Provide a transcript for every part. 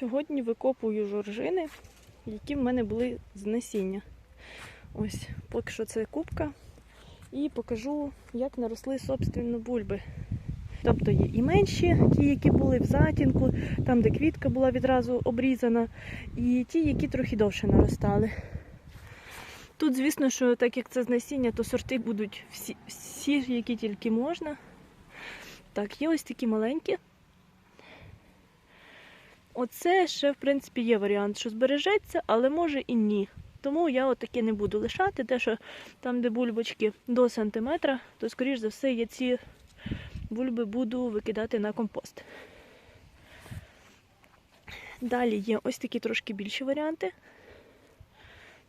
Сьогодні викопую жоржини, які в мене були з насіння. Ось, поки що це кубка. І покажу, як наросли собственно бульби. Тобто є і менші, ті, які були в затінку, там, де квітка була відразу обрізана, і ті, які трохи довше наростали. Тут, звісно, що так як це з насіння, то сорти будуть всі, всі які тільки можна. Так, є ось такі маленькі. Оце ще, в принципі, є варіант, що збережеться, але може і ні. Тому я отаке не буду лишати. Те, що там, де бульбочки до сантиметра, то, скоріш за все, я ці бульби буду викидати на компост. Далі є ось такі трошки більші варіанти.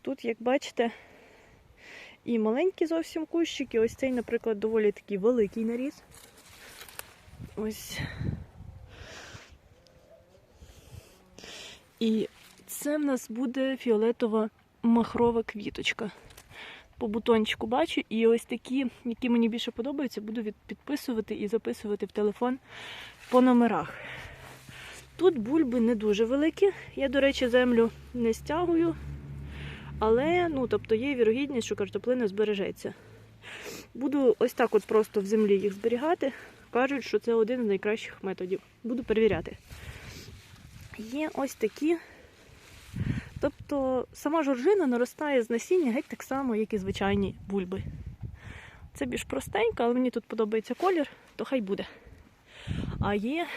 Тут, як бачите, і маленькі зовсім кущики. Ось цей, наприклад, доволі такий великий наріз. Ось. І це в нас буде фіолетова махрова квіточка. По бутончику бачу, і ось такі, які мені більше подобаються, буду підписувати і записувати в телефон по номерах. Тут бульби не дуже великі. Я, до речі, землю не стягую, але ну, тобто є вірогідність, що картоплина збережеться. Буду ось так от просто в землі їх зберігати. Кажуть, що це один з найкращих методів. Буду перевіряти. Є ось такі. Тобто сама жоржина наростає з насіння геть так само, як і звичайні бульби. Це більш простенька, але мені тут подобається колір, то хай буде. А є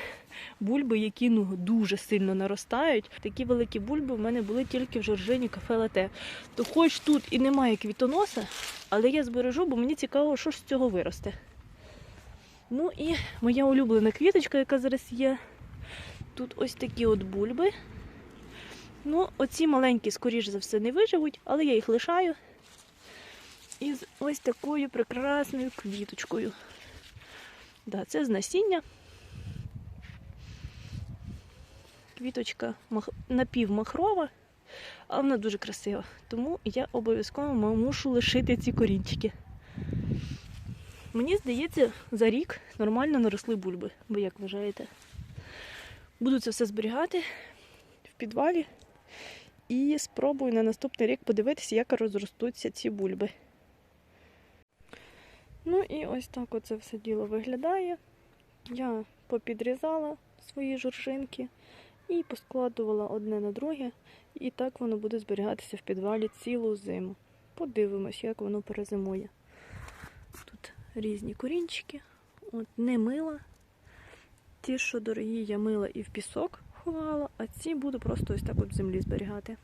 бульби, які ну, дуже сильно наростають. Такі великі бульби в мене були тільки в жоржині кафе лате. То хоч тут і немає квітоноса, але я збережу, бо мені цікаво, що ж з цього виросте. Ну і моя улюблена квіточка, яка зараз є. Тут ось такі от бульби. Ну, оці маленькі, скоріш за все, не виживуть, але я їх лишаю. І з ось такою прекрасною квіточкою. Да, це з насіння. Квіточка мах... напівмахрова, але вона дуже красива. Тому я обов'язково мушу лишити ці корінчики. Мені здається, за рік нормально наросли бульби. Ви як вважаєте? Буду це все зберігати в підвалі і спробую на наступний рік подивитися, як розростуться ці бульби. Ну і ось так оце все діло виглядає. Я попідрізала свої жоржинки і поскладувала одне на друге, і так воно буде зберігатися в підвалі цілу зиму. Подивимось, як воно перезимує. Тут різні корінчики, от не мила. Ті, що дорогі, я мила і в пісок ховала, а ці буду просто ось так от в землі зберігати.